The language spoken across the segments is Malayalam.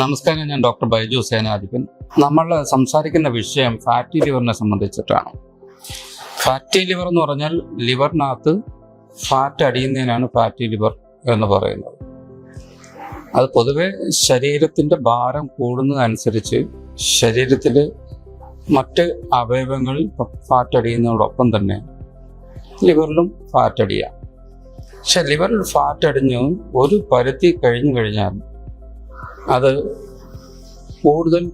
നമസ്കാരം ഞാൻ ഡോക്ടർ ബൈജു സേനാധിപൻ. നമ്മൾ സംസാരിക്കുന്ന വിഷയം ഫാറ്റി ലിവറിനെ സംബന്ധിച്ചിട്ടാണ്. ഫാറ്റി ലിവർ എന്ന് പറഞ്ഞാൽ ലിവറിനകത്ത് ഫാറ്റ് അടിയുന്നതിനാണ് ഫാറ്റി ലിവർ എന്ന് പറയുന്നത്. അത് പൊതുവെ ശരീരത്തിന്റെ ഭാരം കൂടുന്നതനുസരിച്ച് ശരീരത്തിൽ മറ്റ് അവയവങ്ങളിൽ ഫാറ്റ് അടിയുന്നതോടൊപ്പം തന്നെ ലിവറിലും ഫാറ്റ് അടിയാം. പക്ഷെ ലിവറിൽ ഫാറ്റ് അടിഞ്ഞ് ഒരു പരുത്തി കഴിഞ്ഞു കഴിഞ്ഞാൽ അത് കൂടുതൽ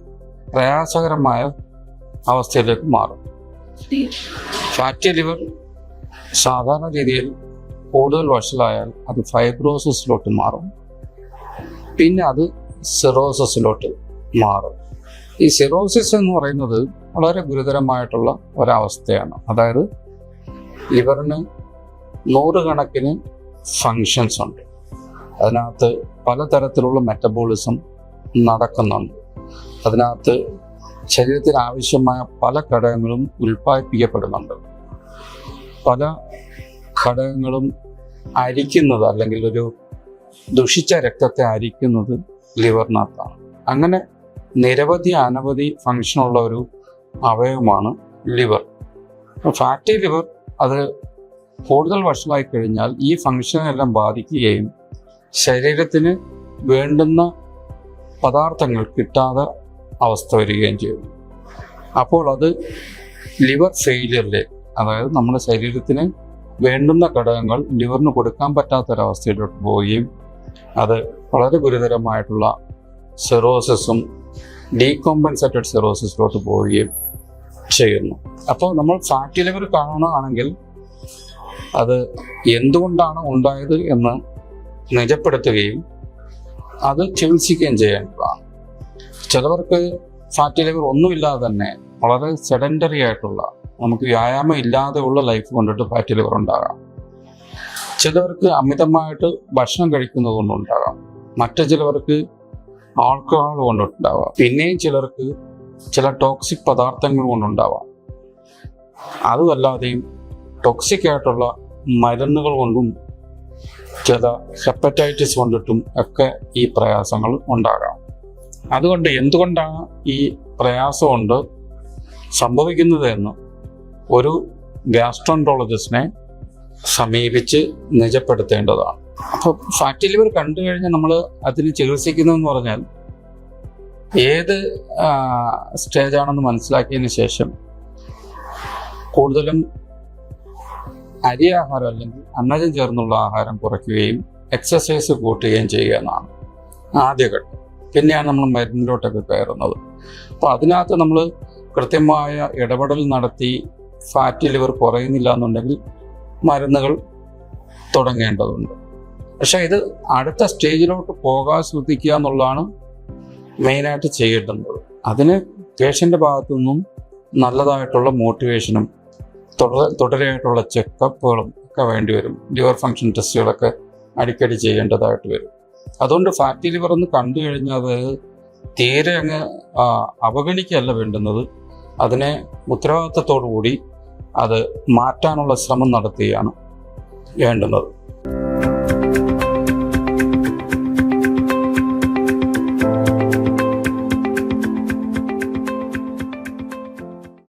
പ്രയാസകരമായ അവസ്ഥയിലേക്ക് മാറും. ഫാറ്റി ലിവർ സാധാരണ രീതിയിൽ കൂടുതൽ വഷളായാൽ അത് ഫൈബ്രോസിസിലോട്ട് മാറും. പിന്നെ അത് സിറോസിസിലോട്ട് മാറും. ഈ സിറോസിസ് എന്ന് പറയുന്നത് വളരെ ഗുരുതരമായിട്ടുള്ള ഒരവസ്ഥയാണ്. അതായത് ലിവറിന് നൂറുകണക്കിന് ഫങ്ഷൻസ് ഉണ്ട്. അതിനകത്ത് പലതരത്തിലുള്ള മെറ്റബോളിസം നടക്കുന്നുണ്ട്. അതിനകത്ത് ശരീരത്തിന് ആവശ്യമായ പല ഘടകങ്ങളും ഉൽപ്പാദിപ്പിക്കപ്പെടുന്നുണ്ട്. പല ഘടകങ്ങളും അരിക്കുന്നത് അല്ലെങ്കിൽ ഒരു ദുഷിച്ച രക്തത്തെ അരിക്കുന്നത് ലിവറിനകത്താണ്. അങ്ങനെ നിരവധി അനവധി ഫങ്ഷനുള്ള ഒരു അവയവമാണ് ലിവർ. ഫാറ്റി ലിവർ അത് കൂടുതൽ വഷളായി കഴിഞ്ഞാൽ ഈ ഫങ്ഷനെല്ലാം ബാധിക്കുകയും ശരീരത്തിന് വേണ്ടുന്ന പദാർത്ഥങ്ങൾ കിട്ടാതെ അവസ്ഥ വരികയും ചെയ്യുന്നു അപ്പോൾ അത് ലിവർ ഫെയിലിയറിലേക്ക് അതായത് നമ്മുടെ ശരീരത്തിന് വേണ്ടുന്ന ഘടകങ്ങൾ ലിവറിന് കൊടുക്കാൻ പറ്റാത്തൊരവസ്ഥയിലോട്ട് പോവുകയും അത് വളരെ ഗുരുതരമായിട്ടുള്ള സെറോസിസും ഡീകോമ്പൻസേറ്റഡ് സെറോസിസിലോട്ട് പോവുകയും ചെയ്യുന്നു. അപ്പോൾ നമ്മൾ ഫാറ്റി ലിവർ കാണുകയാണെങ്കിൽ അത് എന്തുകൊണ്ടാണ് ഉണ്ടായത് എന്ന് നിജപ്പെടുത്തുകയും അത് ചികിത്സിക്കുകയും ചെയ്യേണ്ടതാണ് ചിലവർക്ക് ഫാറ്റി ലിവർ ഒന്നുമില്ലാതെ തന്നെ വളരെ സെഡൻഡറി ആയിട്ടുള്ള നമുക്ക് വ്യായാമം ഇല്ലാതെയുള്ള ലൈഫ് കൊണ്ടിട്ട് ഫാറ്റി ലിവർ ഉണ്ടാകാം. ചിലവർക്ക് അമിതമായിട്ട് ഭക്ഷണം കഴിക്കുന്നത് കൊണ്ടുണ്ടാകാം മറ്റു ചിലവർക്ക് ആൾക്കഹോൾ കൊണ്ടുണ്ടാവാം. പിന്നെയും ചിലർക്ക് ചില ടോക്സിക് പദാർത്ഥങ്ങൾ കൊണ്ടുണ്ടാവാം. അതുമല്ലാതെയും ടോക്സിക് ആയിട്ടുള്ള മരുന്നുകൾ കൊണ്ടും ചില ഹെപ്പറ്റൈറ്റിസ് കൊണ്ടിട്ടും ഒക്കെ ഈ പ്രയാസങ്ങൾ ഉണ്ടാകാം. അതുകൊണ്ട് എന്തുകൊണ്ടാണ് ഈ പ്രയാസം കൊണ്ട് സംഭവിക്കുന്നത് എന്ന് ഒരു ഗ്യാസ്ട്രോൻട്രോളജിസ്റ്റിനെ സമീപിച്ച് നിജപ്പെടുത്തേണ്ടതാണ്. അപ്പോൾ ഫാറ്റി ലിവർ കണ്ടു കഴിഞ്ഞാൽ നമ്മൾ അതിന് ചികിത്സിക്കുന്നതെന്ന് പറഞ്ഞാൽ ഏത് സ്റ്റേജാണെന്ന് മനസ്സിലാക്കിയതിന് ശേഷം കൂടുതലും അരി ആഹാരം അല്ലെങ്കിൽ അന്നജം ചേർന്നുള്ള ആഹാരം കുറയ്ക്കുകയും എക്സസൈസ് കൂട്ടുകയും ചെയ്യുക എന്നാണ് ആദ്യഘട്ടം. പിന്നെയാണ് നമ്മൾ മരുന്നിലോട്ടൊക്കെ കയറുന്നത്. അപ്പോൾ അതിനകത്ത് നമ്മൾ കൃത്യമായ ഇടപെടൽ നടത്തി ഫാറ്റ് ലിവർ കുറയുന്നില്ല എന്നുണ്ടെങ്കിൽ മരുന്നുകൾ തുടങ്ങേണ്ടതുണ്ട്. പക്ഷേ ഇത് അടുത്ത സ്റ്റേജിലോട്ട് പോകാൻ ശ്രദ്ധിക്കുക എന്നുള്ളതാണ് മെയിനായിട്ട് ചെയ്യേണ്ടത്. അതിന് പേഷ്യന്റെ ഭാഗത്തു നിന്നും നല്ലതായിട്ടുള്ള മോട്ടിവേഷനും തുടരെയായിട്ടുള്ള ചെക്കപ്പുകളും ഒക്കെ വേണ്ടി വരും. ലിവർ ഫങ്ഷൻ ടെസ്റ്റുകളൊക്കെ അടിക്കടി ചെയ്യേണ്ടതായിട്ട് വരും. അതുകൊണ്ട് ഫാറ്റി ലിവർ ഒന്ന് കണ്ടു കഴിഞ്ഞാൽ തീരെ അങ്ങ് അവഗണിക്കുകയല്ല വേണ്ടുന്നത്. അതിനെ ഉത്തരവാദിത്തത്തോടു കൂടി അത് മാറ്റാനുള്ള ശ്രമം നടത്തുകയാണ് വേണ്ടുന്നത്.